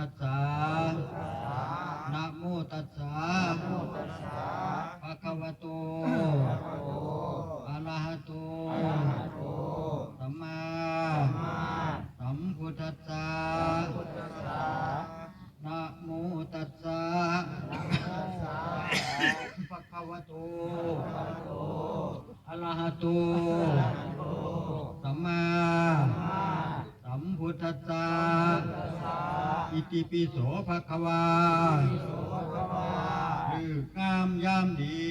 ทัสสะนะโมตัสสะภะคะวะโตอะระหะโตสัมมาสัมพุทธัสสะนะโมตัสสะภะคะวะโต อะระหะโต สัมมาสัมพุทธัสสะ อิติปิโสภะคะวาคืองามยามดี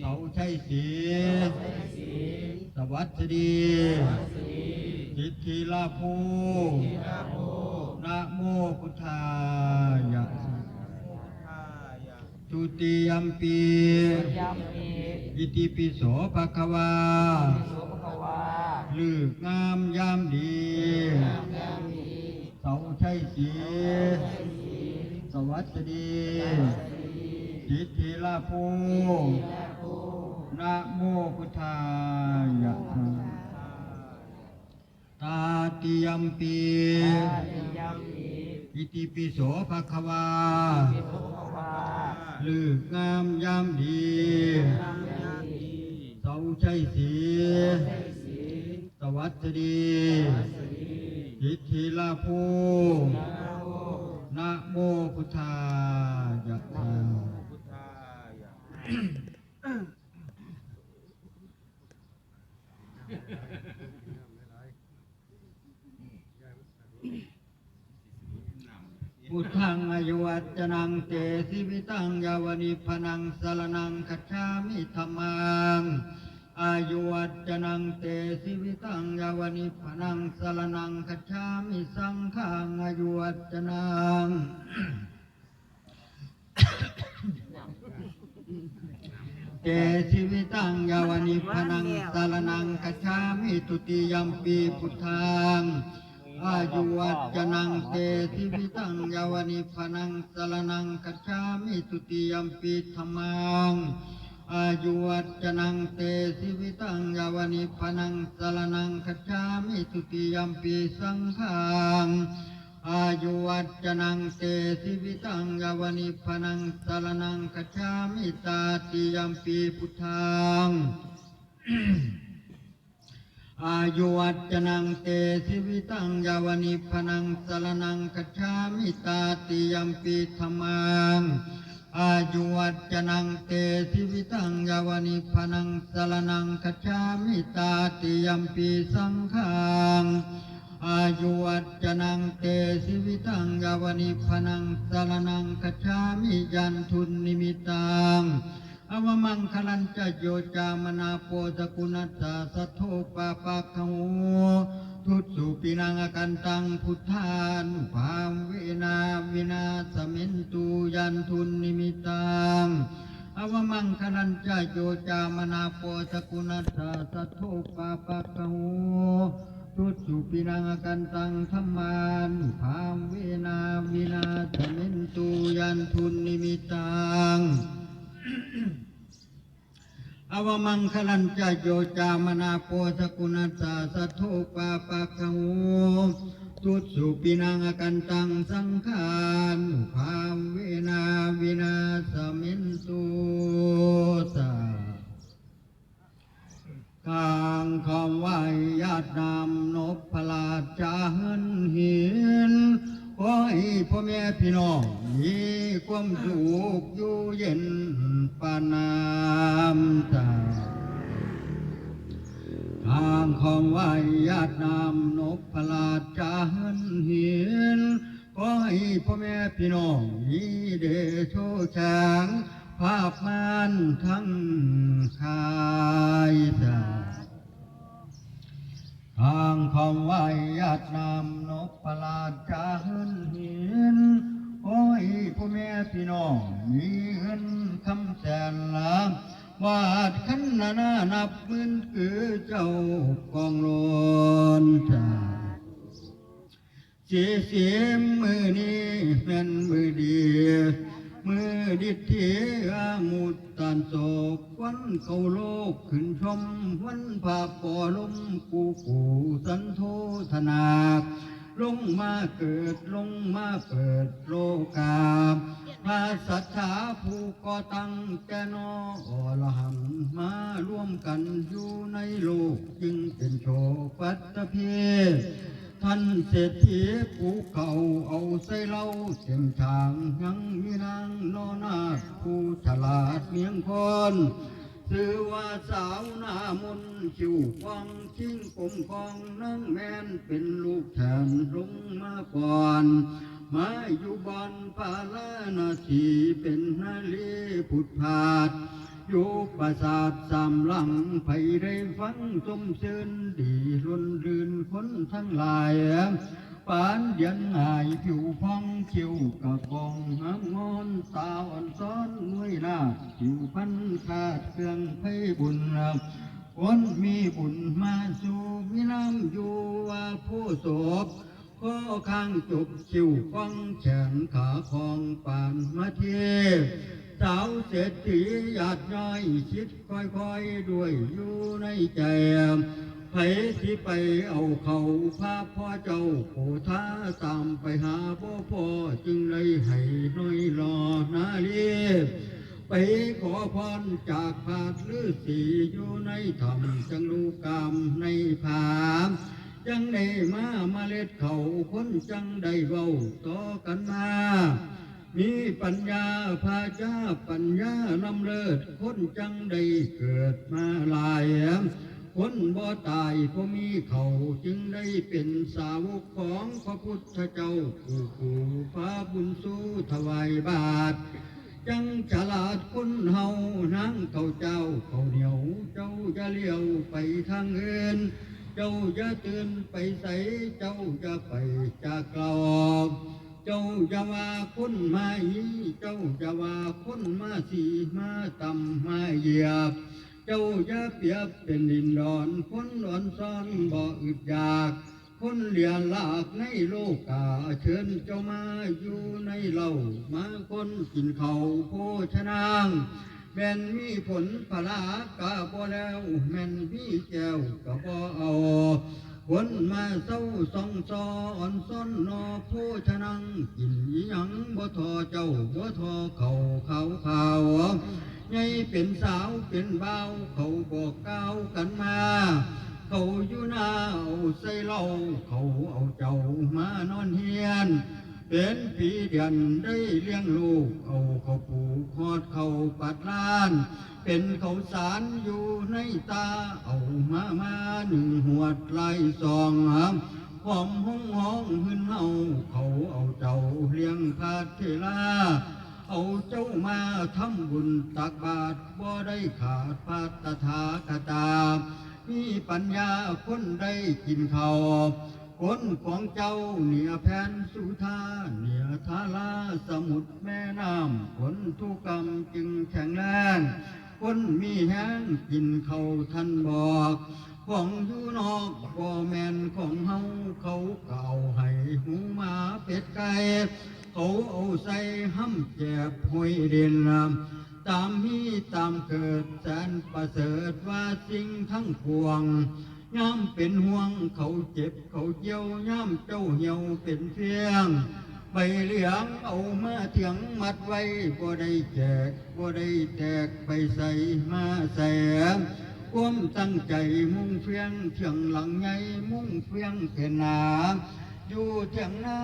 เขาใช่สีสวัสดีจิตทีลาภูนะโมพุทธายะทุติยมปียามปีอิติปิโสภะคะวาโสภควาลืกงามยามดีเสาใช่สีสวัสดีจิตทีลาภูนะโมพุทธายะตาติยมปียามปีอิติปิโสภะคะวาโสภควาลืกงามยามดียามปีเสาใช่สีสวัสดีจิต ทีลาภูนะโมพุทธายะธาพุทธังอายุวัจนังเตสิวิตังยาวนิพนังสรนังคัจฉามิธรรมัง อายุวัจนังเตสิวิตังยาวนิพนังสรนังคัจามิสังฆังอายุวัจนังเตสิวิตังยาวนิพนังสารนังคัจามิตุติยัมปีพุทธังอายุวัจนังเตสิวิตังยาวนิพนังสารนังคัจามิตุติยัมปีธรรมัง อายุวัจนังเตสิวิตังยาวนิพนังสารนังคัจามิตุติยัมปีสังฆังอายุวัจนังเตสิวิตังยาวนิพนังสารนังคัจามิตาติยัมปีพุทธังอายุวัจนังเตสิวิตังยาวนิพนังสารนังคัจามิตาติยัมปีธรรมัง อายุวัจนังเตสิวิตังยาวนิพนังสารนังคัจามิตาติยมปีสังฆังอายุวัจนังเตสิวิตังยาวนิพนังสารนังคัจามิยันทุนนิมิตังอวมังคลันจะโยจามนาโปสกุณัสสะสัทโทปาปะขโม ทุตสุปินังอกันตังพุทธานุภามเวนาวินาสมินตุยันทุนนิมิตังอวมังคลันจะโยจามนาโปสกุณัสสะสัทโทปาปะขโมทุตสุปินังกันตังธรรมานุภามเวนาวินาศมินตุยันทุนนิมิตัง อวมังคลันจะโยจามนาโปสกุณสสะสัทโทปาปะขโมทุสุปินังกันตังสังขานุภามเวนาวินาศมินตุสากางคำว่าญาตินำนบพลาจาหนหินขอให้พ่อแม่พี่น้อง มีความสุขอยู่เย็นปานน้ำตาทางของว่าญาตินำนบพลาจาหนหินขอให้พ่อแม่พี่น้องมีเดชโชแสงภาพมันทั้งคายตาทางคำว่าญาตินำนกประลาจาหนหินโอ้ย พ่อแม่พี่น้อง มีเงินคำแสนล้านวาดขันนานานับหมื่นคือเจ้ากองโลนชาเสียเสียมือนี้เป็นมือดีมือดิทียมุตตานโศกวันเขาโลกขึ้นชมวันภาพปอลมกูกูสันโทธนา ลงมาเกิดลงมาเปิดโลกาพระสัทธาผู้ก่อตั้งแกนออรหันต์มาร่วมกันอยู่ในโลกจึงเป็นโชปัตเพท่านเศรษฐีภูเขาเอาใส่เล้าเต็มทางยังมีนางนอนาผู้ฉลาดเมียงคน ชื่อว่าสาวหน้ามนชิวฟองชิงกลมกองนั่งแมนเป็นลูกแทนลงมาก่อนมาอยู่บอนปาลานาทีเป็นนาลีพุทธาดอยู่ปราสาทสามหลังไผได้ฟังสมเชิญดีล้นลื่นคนทั้งหลาย ปานเดียนหายผิวพองคิ้วกระกองหางงอนตาอ่อนซ้อนมวยหน้าผิวพันขาดเครื่องไพบุญคนมีบุญมาสู่มีน้ำอยู่ว่าผู้ศพก็ข้างจุกคิวฟังแขนขาของปานมาเทียสาวเศรษฐีหยาดย้อยคิดค่อยๆด้วยอยู่ในใจ ผที่ไปเอาเขาพาพ่อเจ้าโผท้าตามไปหาพ่อพ่อจึงเลยให้น้อยรอนาเรียบไปขอพรจากพาดฤาษีอยู่ในธรรมจังลูกามในผามจังได้มาเมาเล็ดเขาคนจังได้เว้าต่อกันมา มีปัญญาพาจ้าปัญญานำเลิศคนจังได้เกิดมาหลาย คนบ่ตายเพราะมีเขาจึงได้เป็นสาวกของพระพุทธเจ้าผู้ผู้ฟ้าบุญสู้ถวายบาท จังฉลาดคนเฮานั่งเขาเจ้าเขาเหนียว เจ้าจะเลี้ยวไปทางอื่น เจ้าจะตื่นไปใสเจ้าจะไปจากกลอกเจ้าจะว่าคนมาหีเจ้าจะว่าคนมาสีมาตำมาเหยียบ เจ้าจะเปรียบเป็นดินดอนคนอ่อนซ้อนบ่อึดอยาก คนเหลียลากในโลกกาเชิญเจ้ามาอยู่ในเหล่ามาคนกินเขาโภชนางแม่นมีผลพลากาบ่แล้วแม่นมีแก้วก็บ่เอาคนมาเศร้าสองซออ่อนซ้อนนอโภชนังกินยังบ่ทอเจ้าบ่ทอเขาเขาขา ไงเป็นสาวเป็นบ่าวเขาบอกก้าวกันมา เขาอยู่หน้าเอาใส่เหล้าเขาเอาเจ้ามานอนเฮียน เป็นปีเดือนได้เลี้ยงลูก เอาเขาปูกฮอดเขาปัดล้าน เป็นเขาสารอยู่ในตาเอามามาหนึ่งหัวดไล่ซองหามหอมห้องห้องหึนเฮาเขาเอาเจ้าเลี้ยงพาเทลา เอาเจ้ามาทำบุญตักบาตรบ่ได้ขาดปัตถาคตา มีปัญญาคนได้กินเข้าคนของเจ้าเหนือแผ่นสุธาเหนือทาราสมุทรแม่น้ำคนทุกกรรมจึงแข็งแรงคนมีแห้งกินเขาท่านบอกของอยู่นอกบ่แมนของเฮาเขาเก่าให้หูมาเป็ดไก่ เขาเอาใส่ห้ำแจบห้อยเด่นลำตามมีตามเกิดแสนประเสริฐว่าสิ่งทั้งปวงย่ำเป็นห่วงเขาเจ็บเขาเจียวย่ำเจ้าเหี่ยวเป็นเพียงใบเหลืองเอามาเถียงมัดไว้บ่ได้แจกบ่ได้แตกไปใส่มาใส่ความตั้งใจมุ่งเฟียงเถียงหลังไงมุ่งเฟียงเป็นหนา อยู่เถียงหน้า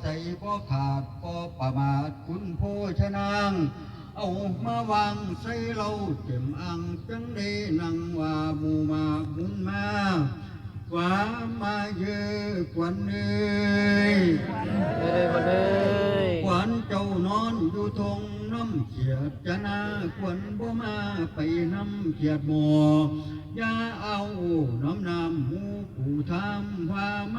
ใส่บ่ขาดบ่ประมาทคุณโพชนางเอามาวางใส่เราเต็มอ่างจังได้นั่งว่ามูมาหมุนมาว่ามาเยอะกวันเอ้ยเลยมาเลยขวัญเจ้านอนอยู่ทงน้ำเขียดจะนาขวัญบ่มาไปน้ำเขียดหมออย่าเอาน้ำน้ำหมูผู้ทำว่า